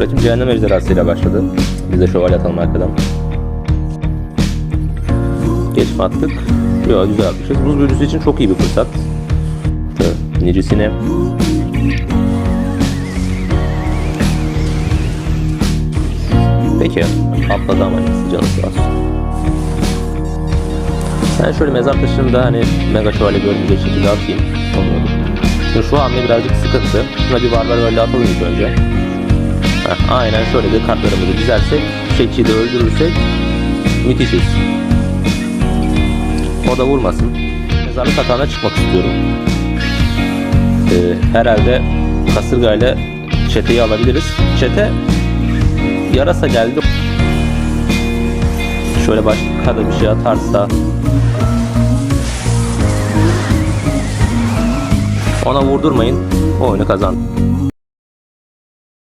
Rakip cehennem ejderhasıyla başladı. Biz de şövalye atalım arkadan. Geç mi attık? Yok güzel atmışız. Buz büyücüsü için çok iyi bir fırsat. Şöyle Nicisine. Peki. Atladı ama neyse canı sağ. Ben şöyle mezar taşını da hani mega şövalye görmeyecek şekilde atayım. Olmadı. Şu hamle birazcık sıkıntı. Şuna bir barbar öyle atalım ilk önce. Aynen şöyle de kartlarımızı dizersek, çekiyi de öldürürsek müthişiz. O da vurmasın. Mezarlık atağına çıkmak istiyorum. Ee, herhalde kasırgayla çeteyi alabiliriz. Çete yarasa geldi. Şöyle başka da bir şey atarsa ona vurdurmayın. O oyunu kazan.